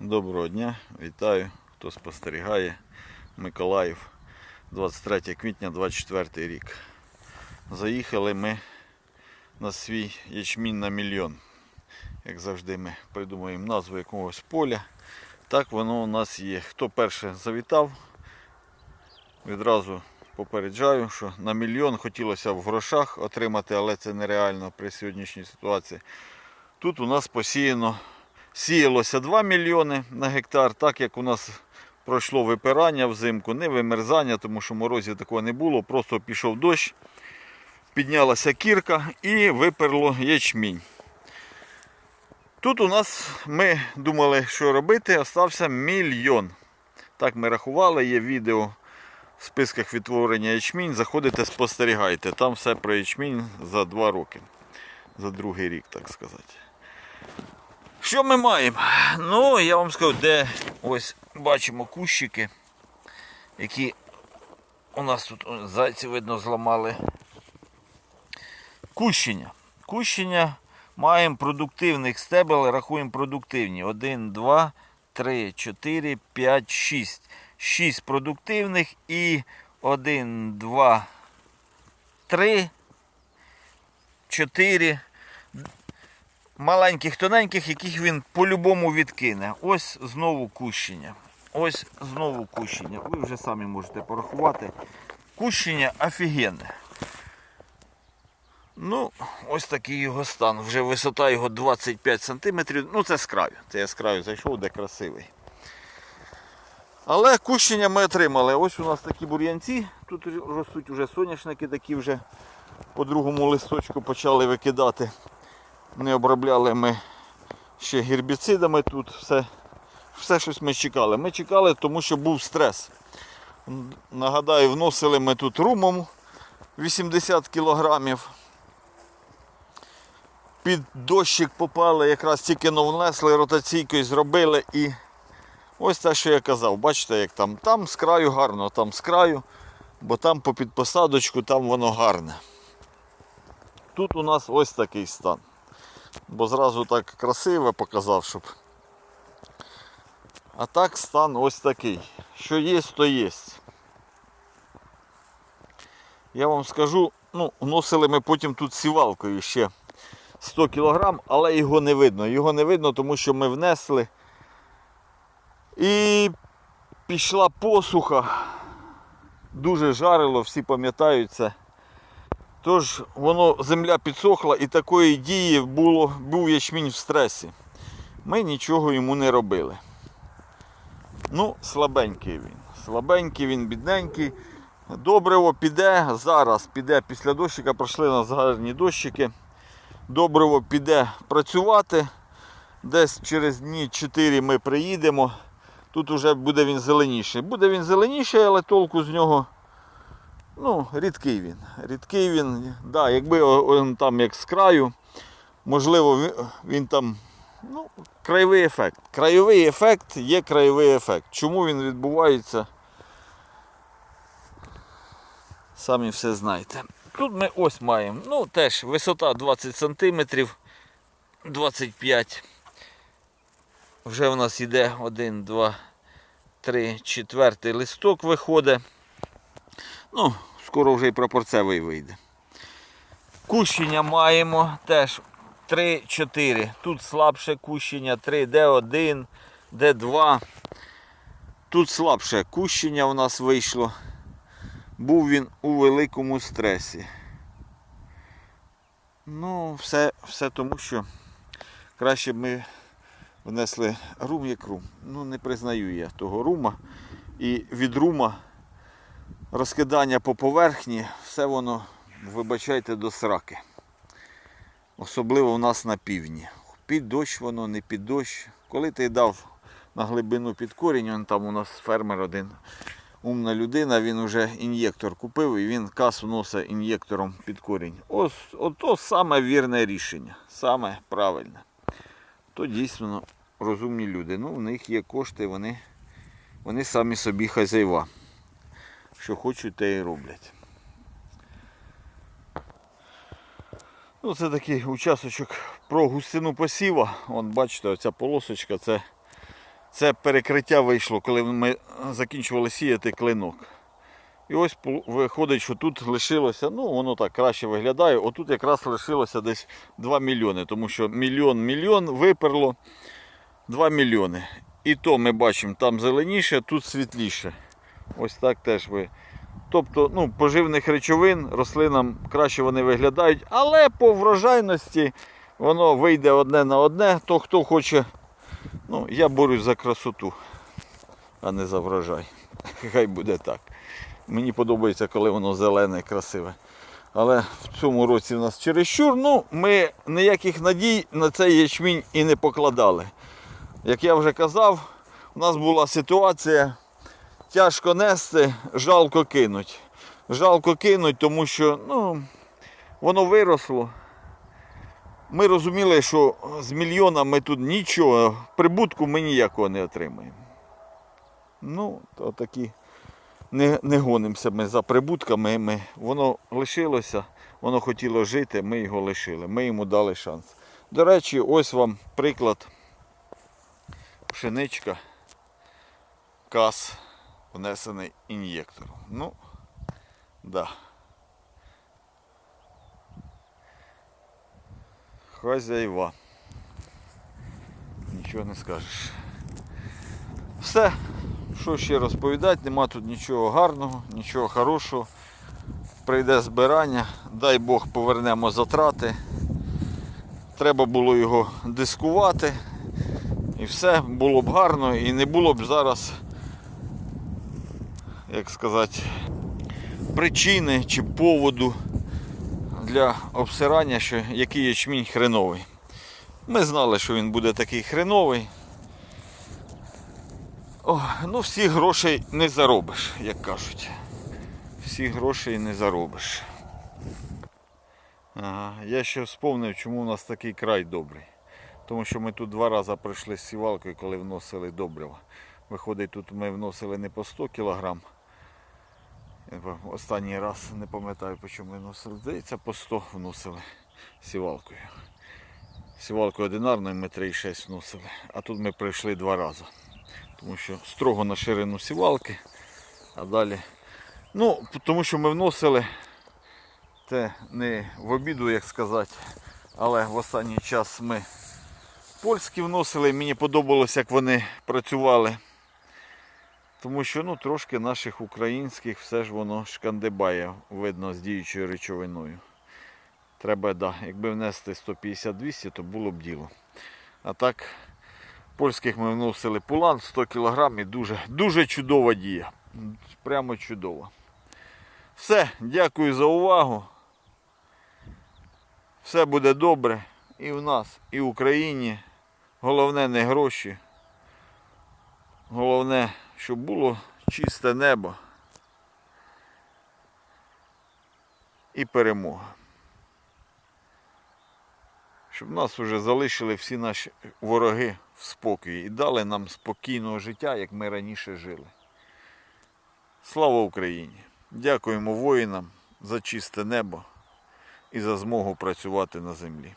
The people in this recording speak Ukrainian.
Доброго дня, вітаю, хто спостерігає. Миколаїв, 23 квітня 24 рік. Заїхали ми на свій ячмінь на мільйон. Як завжди, ми придумуємо назву якогось поля. Так воно у нас є. Хто перше завітав, відразу попереджаю, що на мільйон хотілося в грошах отримати, але це нереально при сьогоднішній ситуації. Тут у нас посіяно сіялося 2 мільйони на гектар, так як у нас пройшло випирання взимку, не вимерзання, тому що морозів такого не було, просто пішов дощ, піднялася кірка і виперло ячмінь. Тут у нас ми думали, що робити, остався мільйон. Так ми рахували, є відео в списках відтворення ячмінь. Заходите, спостерігайте. Там все про ячмінь за 2 роки. За другий рік, так сказати. Що ми маємо? Ну, я вам скажу, де ось бачимо кущики, які у нас тут зайці, видно, зламали. Кущення. Кущення маємо продуктивних стебел, рахуємо продуктивні. 1, 2, 3, 4, 5, 6. 6 продуктивних і 1, 2, 3, 4 маленьких, тоненьких, яких він по-любому відкине. Ось знову кущення. Ось знову кущення. Ви вже самі можете порахувати. Кущення офігенне. Ну, ось такий його стан. Вже висота його 25 см. Ну, це з краю. Це я з зайшов, де красивий. Але кущення ми отримали. Ось у нас такі бур'янці. Тут ростуть вже соняшники, такі вже по другому листочку почали викидати. Не обробляли ми ще гербіцидами тут, все, все щось ми чекали. Ми чекали, тому що був стрес. Нагадаю, вносили ми тут румом 80 кілограмів. Під дощик попали, якраз тільки но внесли, ротаційкою зробили і ось те, що я казав. Бачите, як там. Там з краю гарно, там з краю, бо там по підпосадочку, там воно гарне. Тут у нас ось такий стан бо зразу так красиво показав, щоб. А так стан ось такий. Що є, то є. Я вам скажу, ну, вносили ми потім тут сівалкою ще 100 кг, але його не видно. Його не видно, тому що ми внесли. І пішла посуха. Дуже жарило, всі пам'ятають це. Тож воно земля підсохла і такої дії було, був ячмінь в стресі. Ми нічого йому не робили. Ну, слабенький він. Слабенький він, бідненький. Добриво піде, зараз піде після дощика, пройшли нас гарні дощики. Добриво піде працювати. Десь через дні 4 ми приїдемо. Тут вже буде він зеленіший. Буде він зеленіший, але толку з нього. Ну, рідкий він. Рідкий він. Да, якби він там як з краю, можливо, він, там. Ну, краєвий ефект. Краєвий ефект є краєвий ефект. Чому він відбувається? Самі все знаєте. Тут ми ось маємо. Ну, теж висота 20 см, 25 Вже в нас йде 1, 2, 3, 4 листок виходить. Ну, скоро вже і прапорцевий вийде. Кущення маємо теж 3-4. Тут слабше кущення 3, Д1, Д2. Тут слабше кущення у нас вийшло. Був він у великому стресі. Ну, все, все тому, що краще б ми внесли рум як рум. Ну, не признаю я того рума. І від рума розкидання по поверхні, все воно, вибачайте, до сраки. Особливо в нас на півдні. Під дощ воно, не під дощ. Коли ти дав на глибину під корінь, он там у нас фермер один, умна людина, він вже ін'єктор купив і він касу носить ін'єктором під корінь. Ось ото саме вірне рішення, саме правильне. То дійсно розумні люди. Ну, в них є кошти, вони, вони самі собі хазяєва що хочуть, те і роблять. Ну, це такий учасочок про густину посіва. Вон, бачите, оця полосочка це Це перекриття вийшло, коли ми закінчували сіяти клинок. І ось виходить, що тут лишилося, ну воно так краще виглядає. Отут якраз лишилося десь 2 мільйони, тому що мільйон мільйон виперло 2 мільйони. І то ми бачимо, там зеленіше, тут світліше. Ось так теж ви. Тобто, ну, поживних речовин рослинам краще вони виглядають, але по врожайності воно вийде одне на одне. То хто хоче, ну, я борюсь за красоту, а не за врожай. Хай буде так. Мені подобається, коли воно зелене, красиве. Але в цьому році в нас чересчур, ну, ми ніяких надій на цей ячмінь і не покладали. Як я вже казав, у нас була ситуація тяжко нести, жалко кинуть. Жалко кинуть, тому що ну, воно виросло. Ми розуміли, що з мільйона ми тут нічого, прибутку ми ніякого не отримаємо. Ну, то такі не, не гонимося ми за прибутками. Ми, воно лишилося, воно хотіло жити, ми його лишили. Ми йому дали шанс. До речі, ось вам приклад пшеничка, кас, внесений ін'єктором. Ну, да. Хазяйва. Нічого не скажеш. Все, що ще розповідати, нема тут нічого гарного, нічого хорошого. Прийде збирання, дай Бог повернемо затрати. Треба було його дискувати. І все було б гарно і не було б зараз, як сказати, причини чи поводу для обсирання, що який ячмінь хреновий. Ми знали, що він буде такий хреновий. О, ну всі грошей не заробиш, як кажуть. Всі грошей не заробиш. Ага, я ще вспомнив, чому у нас такий край добрий. Тому що ми тут два рази пройшли з сівалкою, коли вносили добрива. Виходить, тут ми вносили не по 100 кг. Останній раз не пам'ятаю, по чому ми вносили. Здається, по 100 вносили сівалкою. Сівалкою одинарною ми 3,6 вносили. А тут ми прийшли два рази. Тому що строго на ширину сівалки, а далі. Ну, тому що ми вносили те не в обіду, як сказати, але в останній час ми польські вносили. Мені подобалось, як вони працювали. Тому що ну, трошки наших українських все ж воно шкандибає, видно, з діючою речовиною. Треба, да, якби внести 150-200, то було б діло. А так, польських ми вносили пулан 100 кг і дуже, дуже чудова дія. Прямо чудова. Все, дякую за увагу. Все буде добре і в нас, і в Україні. Головне не гроші. Головне, щоб було чисте небо і перемога. Щоб нас вже залишили всі наші вороги в спокої і дали нам спокійного життя, як ми раніше жили. Слава Україні! Дякуємо воїнам за чисте небо і за змогу працювати на землі.